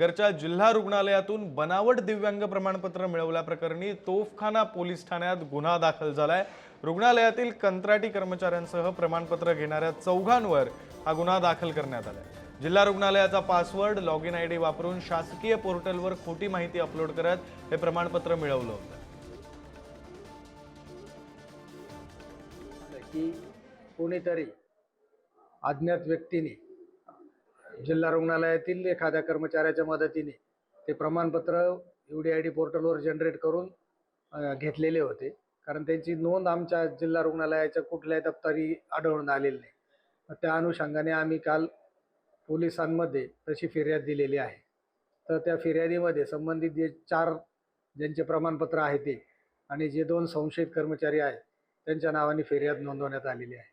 नगरच्या जिल्हा रुग्णालयातून बनावट दिव्यांग प्रमाणपत्र मिळवल्याप्रकरणी तोफखाना पोलीस ठाण्यात गुन्हा दाखल झालाय. रुग्णालयातील कंत्राटी कर्मचाऱ्यांसह प्रमाणपत्र घेणाऱ्या चौघांवर हा गुन्हा दाखल करण्यात आलाय. जिल्हा रुग्णालयाचा password log in I D वापरून शासकीय पोर्टलवर खोटी माहिती अपलोड करत हे प्रमाणपत्र मिळवलं होतं. की कोणीतरी अज्ञात व्यक्तीने जिल्हा रुग्णालयातील एखाद्या कर्मचाऱ्याच्या मदतीने ते प्रमाणपत्र यू डी आय डी पोर्टलवर जनरेट करून घेतलेले होते. कारण त्यांची नोंद आमच्या जिल्हा रुग्णालयाच्या कुठल्याही दप्तरी आढळून आलेली नाही. त्या अनुषंगाने आम्ही काल पोलिसांमध्ये तशी फिर्याद दिलेली आहे. तर त्या फिर्यादीमध्ये संबंधित जे चार ज्यांचे प्रमाणपत्र आहे ते आणि जे दोन संशयित कर्मचारी आहेत त्यांच्या नावाने फिर्याद नोंदवण्यात आलेली आहे.